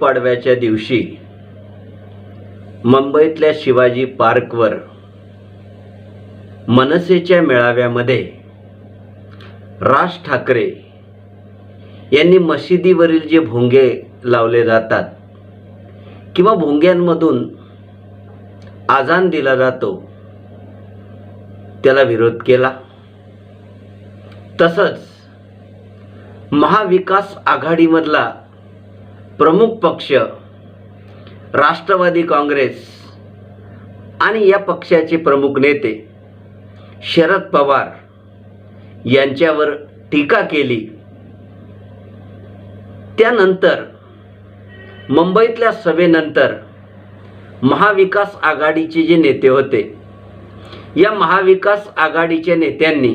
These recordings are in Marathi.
पाडव्याच्या दिवशी मुंबईतल्या शिवाजी पार्कवर मनसेच्या मेळाव्यामध्ये राज ठाकरे यांनी मशिदीवरील जे भोंगे लावले जातात किंवा भोंग्यांमधून आजान दिला जातो. त्याला विरोध केला. तसंच महाविकास आघाडीमधला प्रमुख पक्ष राष्ट्रवादी काँग्रेस आणि या पक्षाचे प्रमुख नेते शरद पवार यांच्यावर टीका केली. त्यानंतर मुंबईतल्या सभेनंतर महाविकास आघाडीचे जे नेते होते या महाविकास आघाडीच्या नेत्यांनी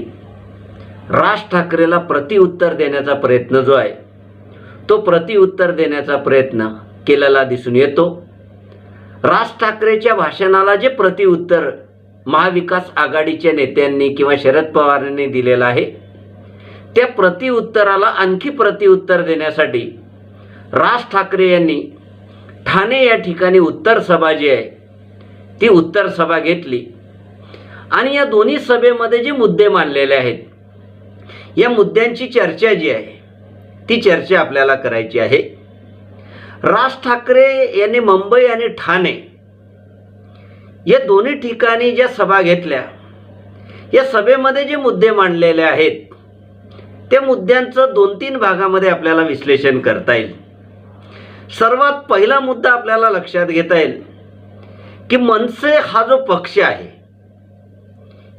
राज ठाकरेला प्रतिउत्तर देण्याचा प्रयत्न जो आहे तो प्रतिउत्तर देण्याचा प्रयत्न केलेला दिसून येतो. राज ठाकरेच्या भाषणाला जे प्रतिउत्तर महाविकास आघाडीच्या नेत्यांनी किंवा शरद पवारांनी दिलेलं आहे त्या प्रतिउत्तराला आणखी प्रतिउत्तर देण्यासाठी राज ठाकरे यांनी ठाणे या ठिकाणी उत्तर सभा जी आहे ती उत्तर सभा घेतली. आणि या दोन्ही सभेमध्ये जे मुद्दे मांडलेले आहेत या मुद्द्यांची चर्चा जी आहे ती चर्चा आपल्याला करायची आहे. राज ठाकरे यांनी मुंबई आणि ठाणे या दोन्ही ठिकाणी ज्या सभा घेतल्या या सभेमध्ये जे मुद्दे मांडलेले आहेत त्या मुद्द्यांचं दोन तीन भागामध्ये आपल्याला विश्लेषण करता येईल. सर्वात पहिला मुद्दा आपल्याला लक्षात घेता येईल की मनसे हा जो पक्ष आहे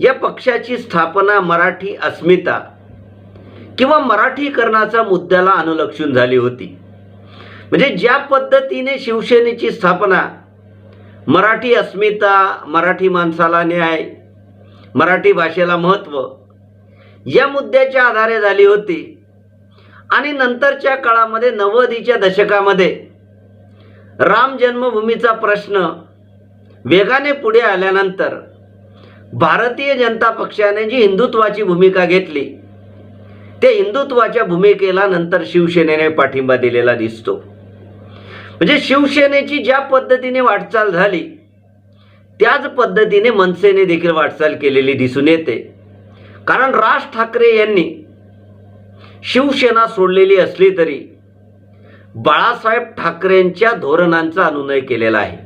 या पक्षाची स्थापना मराठी अस्मिता किंवा मराठीकरणाचा मुद्द्याला अनुलक्षून झाली होती. म्हणजे ज्या पद्धतीने शिवसेनेची स्थापना मराठी अस्मिता मराठी माणसाला न्याय मराठी भाषेला महत्त्व या मुद्द्याच्या आधारे झाली होती आणि नंतरच्या काळामध्ये नव्वदीच्या दशकामध्ये राम जन्मभूमीचा प्रश्न वेगाने पुढे आल्यानंतर भारतीय जनता पक्षाने जी हिंदुत्वाची भूमिका घेतली त्या हिंदुत्वाच्या भूमिकेला नंतर शिवसेनेने पाठिंबा दिलेला दिसतो. म्हणजे शिवसेनेची ज्या पद्धतीने वाटचाल झाली त्याच पद्धतीने मनसेने देखील वाटचाल केलेली दिसून येते. कारण राज ठाकरे यांनी शिवसेना सोडलेली असली तरी बाळासाहेब ठाकरेंच्या धोरणांचा अनुनय केलेला आहे.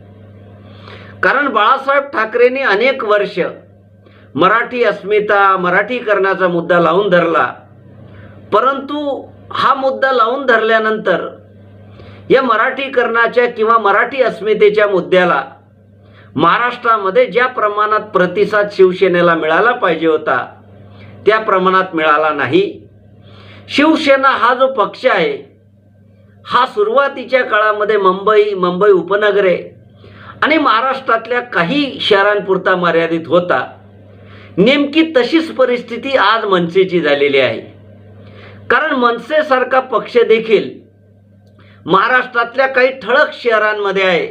कारण बाळासाहेब ठाकरेंनी अनेक वर्ष मराठी अस्मिता मराठीकरणाचा मुद्दा लावून धरला. परंतु हा मुद्दा लावून धरल्यानंतर या मराठीकरणाच्या किंवा मराठी अस्मितेच्या मुद्द्याला महाराष्ट्रामध्ये ज्या प्रमाणात प्रतिसाद शिवसेनेला मिळाला पाहिजे होता त्या प्रमाणात मिळाला नाही. शिवसेना हा जो पक्ष आहे हा सुरुवातीच्या काळामध्ये मुंबई मुंबई उपनगरे आणि महाराष्ट्रातल्या काही शहरांपुरता मर्यादित होता. नेमकी तशीच परिस्थिती आज मनसेची झालेली आहे. कारण मनसेसारखा पक्ष देखील महाराष्ट्रातल्या काही ठळक शहरांमध्ये आहे.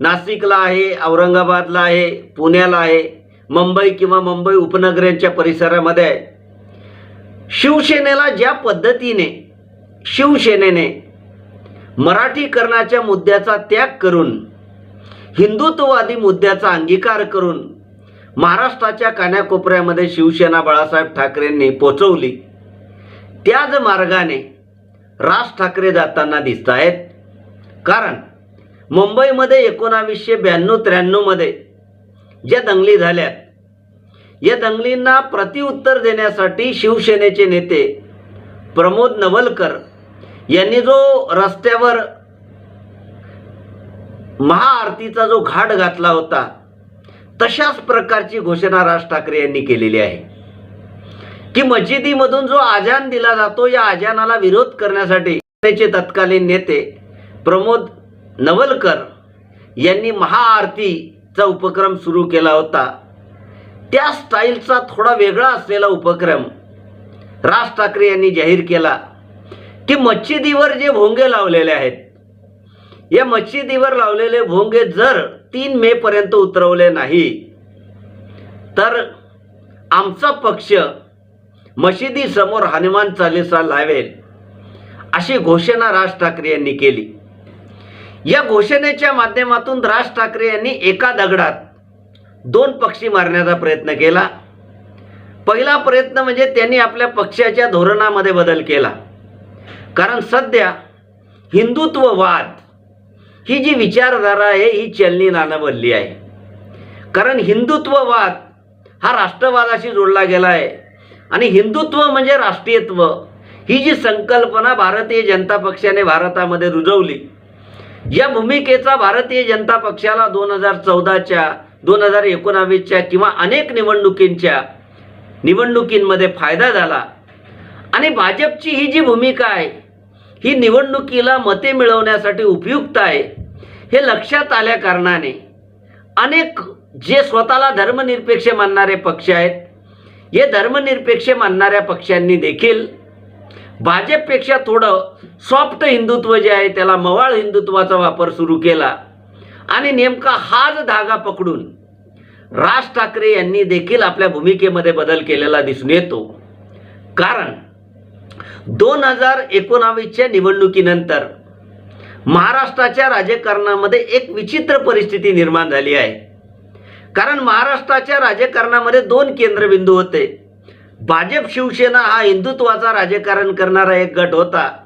नाशिकला आहे औरंगाबादला आहे पुण्याला आहे मुंबई किंवा मुंबई उपनगरांच्या परिसरामध्ये आहे. शिवसेनेला ज्या पद्धतीने शिवसेनेने मराठीकरणाच्या मुद्द्याचा त्याग करून हिंदुत्ववादी मुद्द्याचा अंगीकार करून महाराष्ट्राच्या कान्याकोपऱ्यामध्ये शिवसेना बाळासाहेब ठाकरेंनी पोचवली त्याच मार्गाने राज ठाकरे जाताना दिसत आहेत कारण मुंबईमध्ये एकोणावीसशे ब्याण्णव त्र्याण्णवमध्ये ज्या दंगली झाल्या या दंगलींना प्रतिउत्तर देण्यासाठी शिवसेनेचे नेते प्रमोद नवलकर यांनी जो रस्त्यावर महाआरतीचा जो घाट घातला होता तशाच प्रकारची घोषणा राज ठाकरे यांनी केलेली आहे. की मशिदीमधून जो आजान दिला जातो या आजानाला विरोध करण्यासाठी त्याचे तत्कालीन नेते प्रमोद नवलकर यांनी महाआरतीचा उपक्रम सुरू केला होता. त्या स्टाईलचा थोडा वेगळा असलेला उपक्रम राज ठाकरे यांनी जाहीर केला. की मच्छिदीवर जे भोंगे लावलेले आहेत या मच्छिदीवर लावलेले भोंगे जर तीन मे पर्यंत उतरवले नाही तर आमचा पक्ष मशिदीसमोर हनुमान चालिसा लावेल अशी घोषणा राज ठाकरे यांनी केली. या घोषणेच्या माध्यमातून राज ठाकरे यांनी एका दगडात दोन पक्षी मारण्याचा प्रयत्न केला. पहिला प्रयत्न म्हणजे त्यांनी आपल्या पक्षाच्या धोरणामध्ये बदल केला. कारण सध्या हिंदुत्ववाद ही जी विचारधारा आहे ही चलनी नाणं बनली आहे. कारण हिंदुत्ववाद हा राष्ट्रवादाशी जोडला गेला आहे. आणि हिंदुत्व म्हणजे राष्ट्रीयत्व. ही जी संकल्पना भारतीय जनता पक्षाने भारतामध्ये रुजवली या भूमिकेचा भारतीय जनता पक्षाला दोन हजार चौदाच्या दोन हजार एकोणावीसच्या किंवा अनेक निवडणुकींच्या निवडणुकींमध्ये फायदा झाला. आणि भाजपची ही जी भूमिका आहे ही निवडणुकीला मते मिळवण्यासाठी उपयुक्त आहे हे लक्षात आल्या कारणाने अनेक जे स्वतःला धर्मनिरपेक्ष मानणारे पक्ष आहेत हे धर्मनिरपेक्ष मानणाऱ्या पक्षांनी देखील भाजपपेक्षा थोडं सॉफ्ट हिंदुत्व जे आहे त्याला मवाळ हिंदुत्वाचा वापर सुरू केला. आणि नेमका हाच धागा पकडून राज ठाकरे यांनी देखील आपल्या भूमिकेमध्ये बदल केलेला दिसून येतो. कारण दोन हजार एकोणावीसच्या निवडणुकीनंतर महाराष्ट्राच्या राजकारणामध्ये एक विचित्र परिस्थिती निर्माण झाली आहे. कारण महाराष्ट्राच्या राजकारणामध्ये दोन केंद्रबिंदू होते. भाजप शिवसेना हा हिंदुत्वाचा राजकारण करणारा एक गट होता.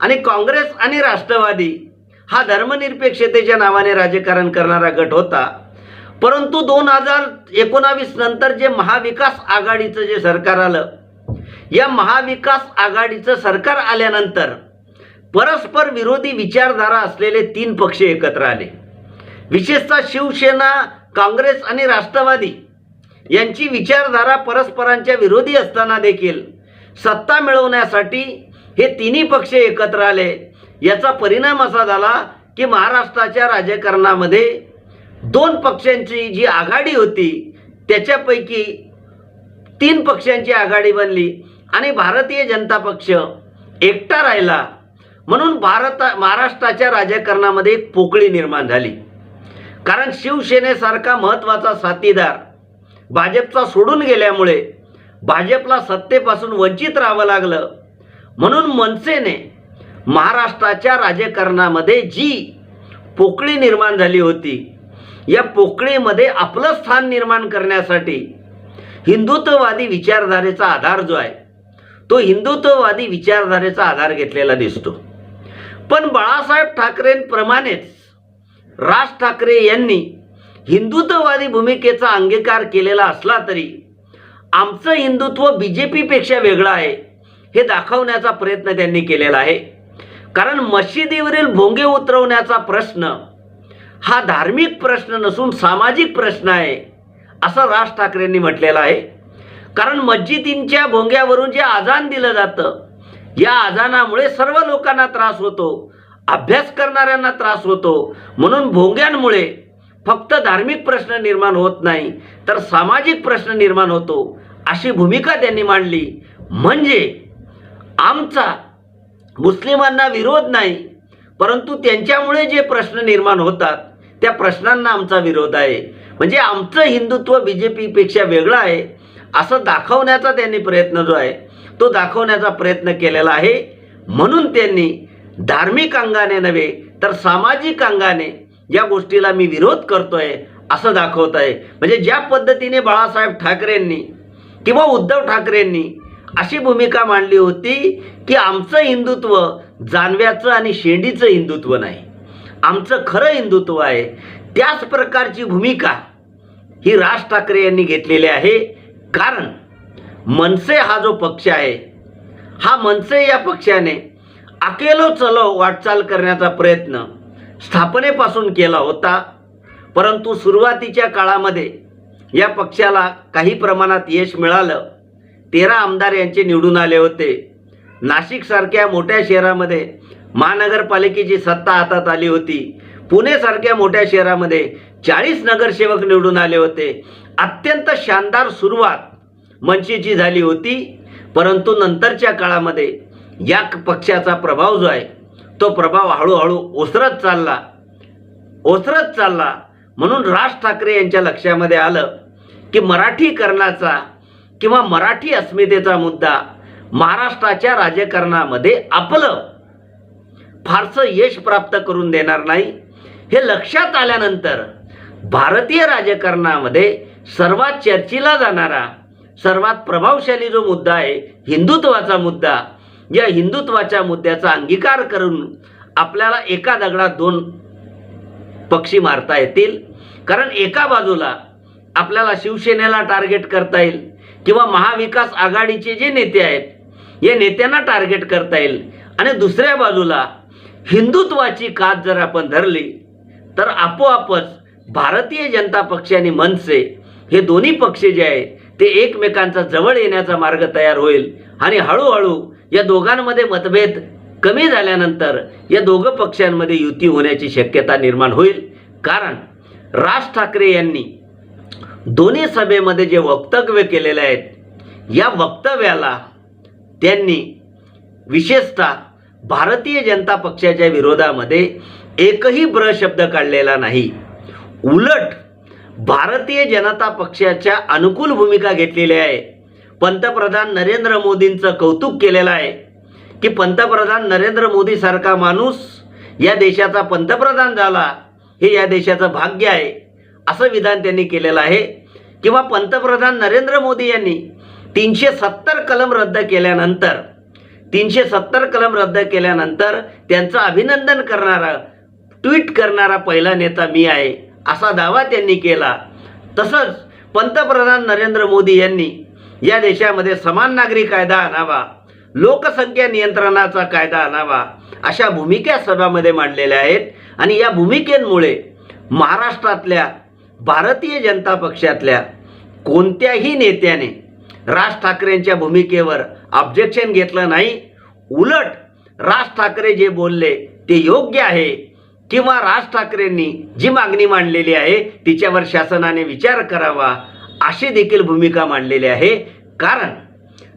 आणि काँग्रेस आणि राष्ट्रवादी हा धर्मनिरपेक्षतेच्या नावाने राजकारण करणारा गट होता. परंतु दोन हजार एकोणावीस नंतर जे महाविकास आघाडीचं जे सरकार आलं या महाविकास आघाडीचं सरकार आल्यानंतर परस्पर विरोधी विचारधारा असलेले तीन पक्ष एकत्र आले. विशेषतः शिवसेना काँग्रेस आणि राष्ट्रवादी यांची विचारधारा परस्परांच्या विरोधी असताना देखील सत्ता मिळवण्यासाठी हे तिन्ही पक्ष एकत्र आले. याचा परिणाम असा झाला की महाराष्ट्राच्या राजकारणामध्ये दोन पक्षांची जी आघाडी होती त्याच्यापैकी तीन पक्षांची आघाडी बनली आणि भारतीय जनता पक्ष एकटा राहिला. म्हणून भारत महाराष्ट्राच्या राजकारणामध्ये एक पोकळी निर्माण झाली. कारण शिवसेनेसारखा महत्त्वाचा साथीदार भाजपचा सोडून गेल्यामुळे भाजपला सत्तेपासून वंचित राहावं लागलं. म्हणून मनसेने महाराष्ट्राच्या राजकारणामध्ये जी पोकळी निर्माण झाली होती या पोकळीमध्ये आपलं स्थान निर्माण करण्यासाठी हिंदुत्ववादी विचारधारेचा आधार जो आहे तो हिंदुत्ववादी विचारधारेचा आधार घेतलेला दिसतो. पण बाळासाहेब ठाकरेंप्रमाणेच राज ठाकरे यांनी हिंदुत्ववादी भूमिकेचा अंगीकार केलेला असला तरी आमचं हिंदुत्व बी जे पीपेक्षा वेगळं आहे हे दाखवण्याचा प्रयत्न त्यांनी केलेला आहे. कारण मशिदीवरील भोंगे उतरवण्याचा प्रश्न हा धार्मिक प्रश्न नसून सामाजिक प्रश्न आहे असं राज ठाकरेंनी म्हटलेलं आहे. कारण मस्जिदींच्या भोंग्यावरून जे आजान दिलं जातं या आजानामुळे सर्व लोकांना त्रास होतो अभ्यास करणाऱ्यांना त्रास होतो. म्हणून भोंग्यांमुळे फक्त धार्मिक प्रश्न निर्माण होत नाही तर सामाजिक प्रश्न निर्माण होतो अशी भूमिका त्यांनी मांडली. म्हणजे आमचा मुस्लिमांना विरोध नाही परंतु त्यांच्यामुळे जे प्रश्न निर्माण होतात त्या प्रश्नांना आमचा विरोध आहे. म्हणजे आमचं हिंदुत्व बी जे पीपेक्षा वेगळं आहे असं दाखवण्याचा त्यांनी प्रयत्न जो आहे तो दाखवण्याचा प्रयत्न केलेला आहे. म्हणून त्यांनी धार्मिक अंगाने नव्हे तर सामाजिक अंगाने या गोष्टीला मी विरोध करतोय असं दाखवत आहे. म्हणजे ज्या पद्धतीने बाळासाहेब ठाकरेंनी किंवा उद्धव ठाकरेंनी अशी भूमिका मांडली होती की आमचं हिंदुत्व जानव्याचं आणि शेंडीचं हिंदुत्व नाही. आमचं खरं हिंदुत्व आहे. त्याच प्रकारची भूमिका ही राज ठाकरे यांनी घेतलेली आहे. कारण मनसे हा जो पक्ष आहे हा मनसे या पक्षाने अकेलो चलो वाटचाल करण्याचा प्रयत्न स्थापनेपासून केला होता. परंतु सुरुवातीच्या काळामध्ये या पक्षाला काही प्रमाणात यश मिळालं. तेरा आमदार यांचे निवडून आले होते. नाशिकसारख्या मोठ्या शहरामध्ये महानगरपालिकेची सत्ता हातात आली होती. पुणेसारख्या मोठ्या शहरामध्ये चाळीस नगरसेवक निवडून आले होते. अत्यंत शानदार सुरुवात मनसेची झाली होती. परंतु नंतरच्या काळामध्ये या पक्षाचा प्रभाव जो आहे तो प्रभाव हळूहळू ओसरत चालला. ओसरत चालला. म्हणून राज ठाकरे यांच्या लक्षामध्ये आलं की मराठीकरणाचा किंवा मराठी अस्मितेचा मुद्दा महाराष्ट्राच्या राजकारणामध्ये आपलं फारसं यश प्राप्त करून देणार नाही हे लक्षात आल्यानंतर भारतीय राजकारणामध्ये सर्वात चर्चेला जाणारा सर्वात प्रभावशाली जो मुद्दा आहे हिंदुत्वाचा मुद्दा या हिंदुत्वाच्या मुद्द्याचा अंगीकार करून आपल्याला एका दगडात दोन पक्षी मारता येतील. कारण एका बाजूला आपल्याला शिवसेनेला टार्गेट करता येईल किंवा महाविकास आघाडीचे जे नेते आहेत या नेत्यांना टार्गेट करता येईल. आणि दुसऱ्या बाजूला हिंदुत्वाची कात जर आपण धरली तर आपोआपच भारतीय जनता पक्ष आणि मनसे हे दोन्ही पक्ष जे आहेत ते एकमेकांचा जवळ येण्याचा मार्ग तयार होईल. आणि हळूहळू या दोघांमध्ये मतभेद कमी झाल्यानंतर या दोघं पक्षांमध्ये युती होण्याची शक्यता निर्माण होईल. कारण राज ठाकरे यांनी दोन्ही सभेमध्ये जे वक्तव्य केलेले आहेत या वक्तव्याला त्यांनी विशेषतः भारतीय जनता पक्षाच्या विरोधामध्ये एकही ब्र शब्द काढलेला नाही. उलट भारतीय जनता पक्षाच्या अनुकूल भूमिका घेतलेली आहे. पंतप्रधान नरेंद्र मोदींचं कौतुक केलेलं आहे की पंतप्रधान नरेंद्र मोदीसारखा माणूस या देशाचा पंतप्रधान झाला हे या देशाचं भाग्य आहे. असं विधान त्यांनी केलेलं आहे. किंवा पंतप्रधान नरेंद्र मोदी यांनी तीनशे सत्तर कलम रद्द केल्यानंतर तीनशे सत्तर कलम रद्द केल्यानंतर त्यांचं अभिनंदन करणारा ट्विट करणारा पहिला नेता मी आहे असा दावा त्यांनी केला. तसंच पंतप्रधान नरेंद्र मोदी यांनी या देशामध्ये समान नागरी कायदा आणावा लोकसंख्या नियंत्रणाचा कायदा आणावा अशा भूमिका सभामध्ये मांडलेल्या आहेत. आणि या भूमिकेमुळे महाराष्ट्रातल्या भारतीय जनता पक्षातल्या कोणत्याही नेत्याने राज ठाकरेंच्या भूमिकेवर ऑब्जेक्शन घेतलं नाही. उलट राज ठाकरे जे बोलले ते योग्य आहे किंवा राज ठाकरेंनी जी मागणी मांडलेली आहे तिच्यावर शासनाने विचार करावा अशी देखील भूमिका मांडलेली आहे. कारण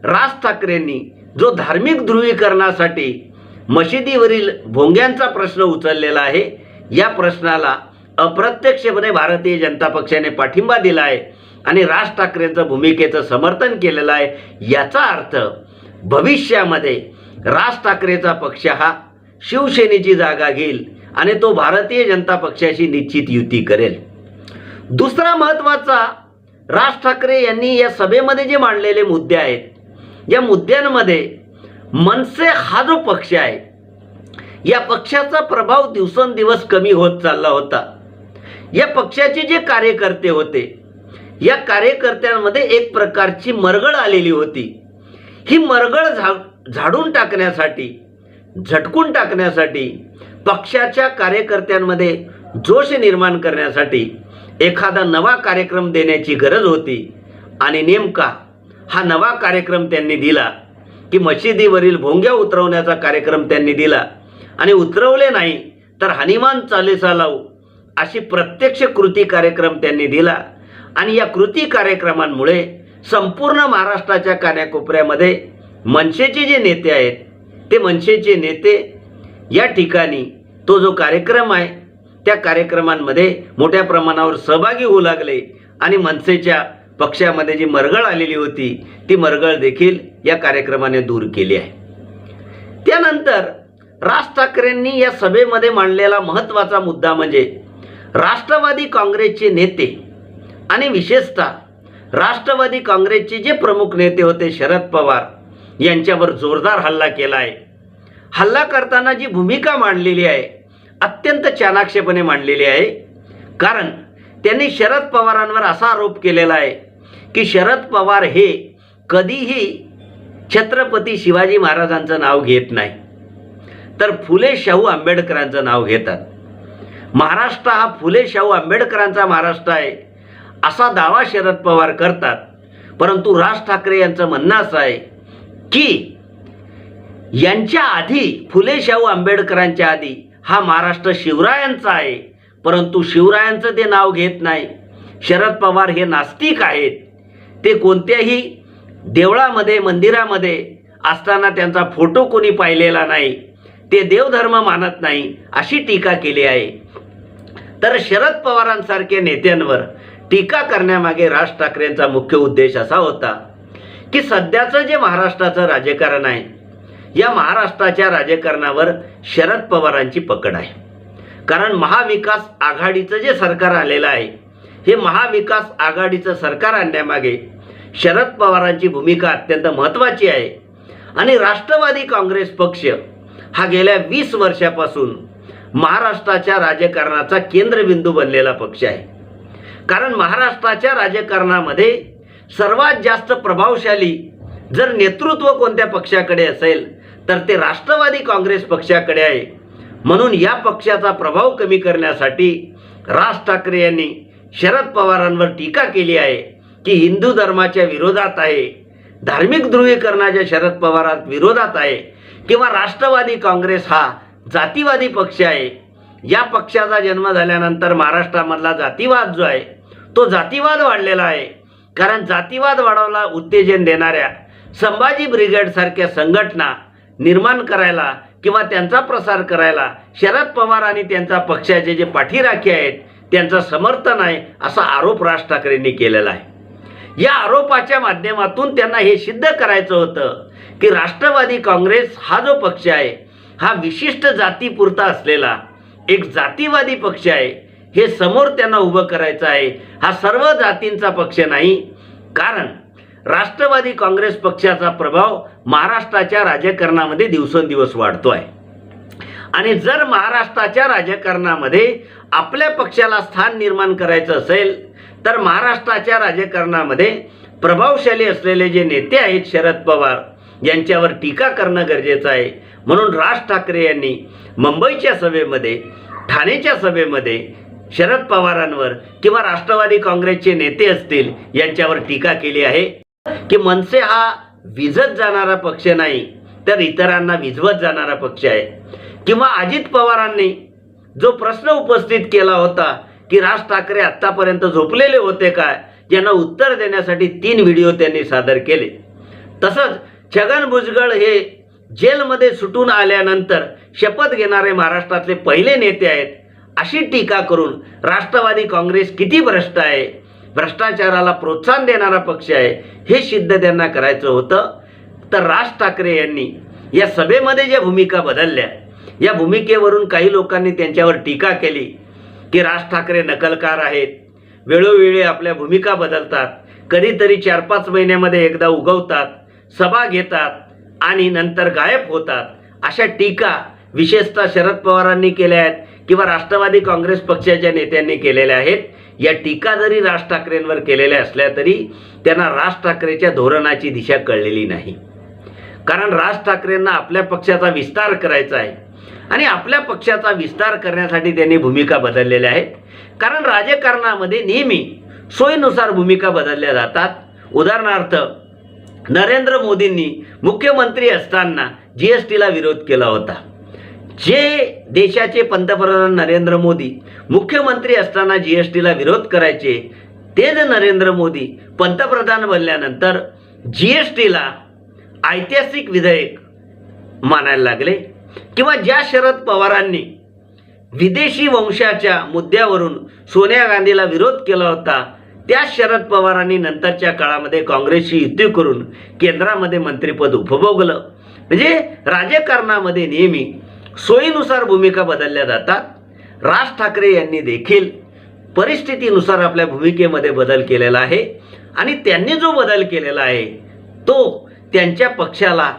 राज ठाकरेंनी जो धार्मिक ध्रुवीकरणासाठी मशिदीवरील भोंग्यांचा प्रश्न उचललेला आहे या प्रश्नाला अप्रत्यक्षपणे भारतीय जनता पक्षाने पाठिंबा दिला आहे आणि राज ठाकरेंचं भूमिकेचं समर्थन केलेलं आहे याचा अर्थ भविष्यामध्ये राज ठाकरेचा पक्ष हा शिवसेनेची जागा घेईल आणि तो भारतीय जनता पक्षाशी निश्चित युती करेल. दुसरा महत्त्वाचा राज ठाकरे यांनी या सभेमध्ये जे मांडलेले मुद्दे आहेत या मुद्द्यांमध्ये मनसे हा जो पक्ष आहे या पक्षाचा प्रभाव दिवसेंदिवस कमी होत चालला होता. या पक्षाचे जे कार्यकर्ते होते या कार्यकर्त्यांमध्ये एक प्रकारची मरगळ आलेली होती. ही मरगळ झा झाडून टाकण्यासाठी झटकून टाकण्यासाठी पक्षाच्या कार्यकर्त्यांमध्ये जोश निर्माण करण्यासाठी एखादा नवा कार्यक्रम देण्याची गरज होती. आणि नेमका हा नवा कार्यक्रम त्यांनी दिला की मशिदीवरील भोंग्या उतरवण्याचा कार्यक्रम त्यांनी दिला. आणि उतरवले नाही तर हनुमान चालिसा लावू अशी प्रत्यक्ष कृती कार्यक्रम त्यांनी दिला. आणि या कृती कार्यक्रमांमुळे संपूर्ण महाराष्ट्राच्या कान्याकोपऱ्यामध्ये मनसेचे जे नेते आहेत ते मनसेचे नेते या ठिकाणी तो जो कार्यक्रम आहे त्या कार्यक्रमांमध्ये मोठ्या प्रमाणावर सहभागी होऊ लागले आणि मनसेच्या पक्षामध्ये जी मरगळ आलेली होती ती मरगळ देखील या कार्यक्रमाने दूर केली आहे. त्यानंतर राज ठाकरेंनी या सभेमध्ये मांडलेला महत्त्वाचा मुद्दा म्हणजे राष्ट्रवादी काँग्रेसचे नेते आणि विशेषतः राष्ट्रवादी काँग्रेसचे जे प्रमुख नेते होते शरद पवार यांच्यावर जोरदार हल्ला केला आहे. हल्ला करताना जी भूमिका मांडलेली आहे अत्यंत चाणाक्षपणे मांडलेली आहे. कारण त्यांनी शरद पवारांवर असा आरोप केलेला आहे की शरद पवार हे कधीही छत्रपती शिवाजी महाराजांचं नाव घेत नाही. तर फुले शाहू आंबेडकरांचं नाव घेतात. महाराष्ट्र हा फुले शाहू आंबेडकरांचा महाराष्ट्र आहे. असा दावा शरद पवार करतात. परंतु राज ठाकरे यांचं म्हणणं असं आहे की यांच्या आधी फुले शाहू आंबेडकरांच्या आधी हा महाराष्ट्र शिवरायांचा आहे. परंतु शिवरायांचं ते नाव घेत नाही. शरद पवार हे नास्तिक आहेत. ते कोणत्याही देवळामध्ये मंदिरामध्ये असताना त्यांचा फोटो कोणी पाहिलेला नाही. ते देवधर्म मानत नाही अशी टीका केली आहे. तर शरद पवारांसारख्या नेत्यांवर टीका करण्यामागे राज ठाकरेंचा मुख्य उद्देश असा होता की सध्याचं जे महाराष्ट्राचं राजकारण आहे या महाराष्ट्राच्या राजकारणावर शरद पवारांची पकड आहे. कारण महाविकास आघाडीचं जे सरकार आलेलं आहे हे महाविकास आघाडीचं सरकार आणण्यामागे शरद पवारांची भूमिका अत्यंत महत्त्वाची आहे. आणि राष्ट्रवादी काँग्रेस पक्ष हा गेल्या वीस वर्षापासून महाराष्ट्राच्या राजकारणाचा केंद्रबिंदू बनलेला पक्ष आहे. कारण महाराष्ट्राच्या राजकारणामध्ये सर्वात जास्त प्रभावशाली जर नेतृत्व कोणत्या पक्षाकडे असेल तर ते राष्ट्रवादी काँग्रेस पक्षाकडे आहे. म्हणून या पक्षाचा प्रभाव कमी करण्यासाठी राज ठाकरे यांनी शरद पवारांवर टीका केली आहे की हिंदू धर्माच्या विरोधात आहे धार्मिक ध्रुवीकरणाच्या शरद पवारात विरोधात आहे किंवा राष्ट्रवादी काँग्रेस हा जातीवादी पक्ष आहे. या पक्षाचा जन्म झाल्यानंतर महाराष्ट्रामधला जातीवाद जो आहे तो जातीवाद वाढलेला आहे. कारण जातीवाद वाढवला उत्तेजन देणाऱ्या संभाजी ब्रिगेडसारख्या संघटना निर्माण करायला किंवा त्यांचा प्रसार करायला शरद पवार आणि त्यांचा पक्षाचे जे पाठीराखे आहेत त्यांचं समर्थन आहे असा आरोप राज ठाकरेंनी केलेला आहे. या आरोपाच्या माध्यमातून त्यांना हे सिद्ध करायचं होतं की राष्ट्रवादी काँग्रेस हा जो पक्ष आहे हा विशिष्ट जातीपुरता असलेला एक जातीवादी पक्ष आहे. हे समोर त्यांना उभं करायचं आहे. हा सर्व जातींचा पक्ष नाही. कारण राष्ट्रवादी काँग्रेस पक्षाचा प्रभाव महाराष्ट्राच्या राजकारणामध्ये दिवसेंदिवस वाढतो आहे आणि जर महाराष्ट्राच्या राजकारणामध्ये आपल्या पक्षाला स्थान निर्माण करायचं असेल तर महाराष्ट्राच्या राजकारणामध्ये प्रभावशाली असलेले जे नेते आहेत शरद पवार यांच्यावर टीका करणं गरजेचं आहे. म्हणून राज ठाकरे यांनी मुंबईच्या सभेमध्ये ठाणेच्या सभेमध्ये शरद पवारांवर किंवा राष्ट्रवादी काँग्रेसचे नेते असतील यांच्यावर टीका केली आहे. की मनसे हा विझत जाणारा पक्ष नाही तर इतरांना विजवत जाणारा पक्ष आहे. किंवा अजित पवारांनी जो प्रश्न उपस्थित केला होता की राज ठाकरे आत्तापर्यंत झोपलेले होते काय यांना उत्तर देण्यासाठी तीन व्हिडिओ त्यांनी सादर केले. तसंच छगन भुजबळ हे जेलमध्ये सुटून आल्यानंतर शपथ घेणारे महाराष्ट्रातले पहिले नेते आहेत अशी टीका करून राष्ट्रवादी काँग्रेस किती भ्रष्ट आहे भ्रष्टाचाराला प्रोत्साहन देणारा पक्ष आहे हे सिद्ध त्यांना करायचं होतं. तर राज ठाकरे यांनी या सभेमध्ये ज्या भूमिका बदलल्या या भूमिकेवरून काही लोकांनी त्यांच्यावर टीका केली की राज ठाकरे नकलकार आहेत वेळोवेळी आपल्या भूमिका बदलतात कधीतरी चार पाच महिन्यामध्ये एकदा उगवतात सभा घेतात आणि नंतर गायब होतात. अशा टीका विशेषतः शरद पवारांनी केल्या आहेत किंवा राष्ट्रवादी काँग्रेस पक्षाच्या नेत्यांनी केलेल्या आहेत. या टीका जरी राज ठाकरेंवर केलेल्या असल्या तरी त्यांना राज ठाकरेच्या धोरणाची दिशा कळलेली नाही. कारण राज ठाकरेंना आपल्या पक्षाचा विस्तार करायचा आहे आणि आपल्या पक्षाचा विस्तार करण्यासाठी त्यांनी भूमिका बदललेल्या आहेत. कारण राजकारणामध्ये नेहमी सोयीनुसार भूमिका बदलल्या जातात. उदाहरणार्थ नरेंद्र मोदींनी मुख्यमंत्री असताना जी एस टीला विरोध केला होता. जे देशाचे पंतप्रधान नरेंद्र मोदी मुख्यमंत्री असताना जी एस टीला विरोध करायचे तेच नरेंद्र मोदी पंतप्रधान बनल्यानंतर जी एस टीला ऐतिहासिक विधेयक मानायला लागले. किंवा ज्या शरद पवारांनी विदेशी वंशाच्या मुद्द्यावरून सोनिया गांधीला विरोध केला होता त्या शरद पवारांनी नंतरच्या काळामध्ये काँग्रेसशी युती करून केंद्रामध्ये मंत्रिपद उपभोगलं. म्हणजे राजकारणामध्ये नेहमी सोयीनुसार भूमिका बदलल्या जातात. राज ठाकरे यांनी देखील परिस्थितीनुसार आपल्या भूमिकेमध्ये बदल केलेला आहे. आणि त्यांनी जो बदल केलेला आहे तो त्यांच्या पक्षाला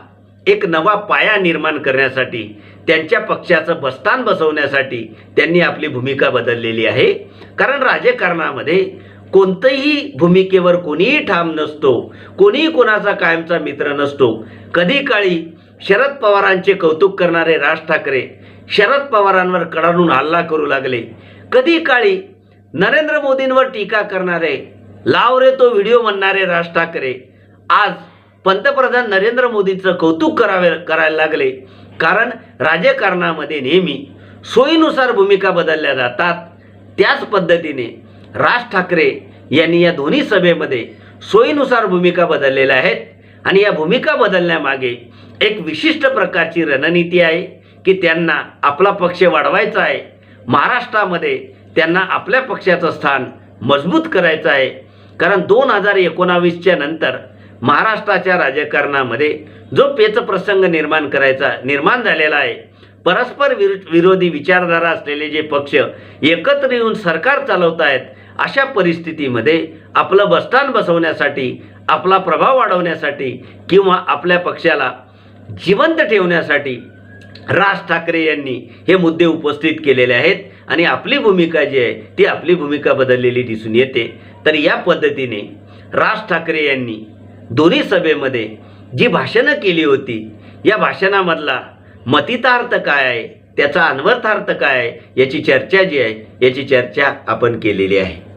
एक नवा पाया निर्माण करण्यासाठी त्यांच्या पक्षाचं बस्तान बसवण्यासाठी त्यांनी आपली भूमिका बदललेली आहे. कारण राजकारणामध्ये कोणत्याही भूमिकेवर कोणीही ठाम नसतो कोणीही कोणाचा कायमचा मित्र नसतो. कधी काळी शरद पवारांचे कौतुक करणारे राज ठाकरे शरद पवारांवर कडाडून हल्ला करू लागले. कधी काळी नरेंद्र मोदींवर टीका करणारे लाव रे तो व्हिडिओ म्हणणारे राज ठाकरे आज पंतप्रधान नरेंद्र मोदींचं कौतुक करावे करायला लागले. कारण राजकारणामध्ये नेहमी सोयीनुसार भूमिका बदलल्या जातात. त्याच पद्धतीने राज ठाकरे यांनी या दोन्ही सभेमध्ये सोयीनुसार भूमिका बदललेल्या आहेत. आणि या भूमिका बदलण्यामागे एक विशिष्ट प्रकारची रणनीती आहे की त्यांना आपला पक्ष वाढवायचा आहे. महाराष्ट्रामध्ये त्यांना आपल्या पक्षाचं स्थान मजबूत करायचं आहे. कारण दोन हजार एकोणावीसच्या नंतर महाराष्ट्राच्या राजकारणामध्ये जो पेच प्रसंग निर्माण करायचा निर्माण झालेला आहे. परस्पर विरोधी विचारधारा असलेले जे पक्ष एकत्र येऊन सरकार चालवत आहेत अशा परिस्थितीमध्ये आपलं बस्तान बसवण्यासाठी आपला प्रभाव वाढवण्यासाठी किंवा आपल्या पक्षाला जिवंत ठेवण्यासाठी राज ठाकरे यांनी हे मुद्दे उपस्थित केलेले आहेत आणि आपली भूमिका जी आहे ती आपली भूमिका बदललेली दिसून येते. तर या पद्धतीने राज ठाकरे यांनी दोन्ही सभेमध्ये जी भाषणं केली होती या भाषणामधला मतितार्थ काय आहे त्याचा अन्वर्थार्थ काय? आहे याची चर्चा जी आहे याची चर्चा आपण केलेली आहे.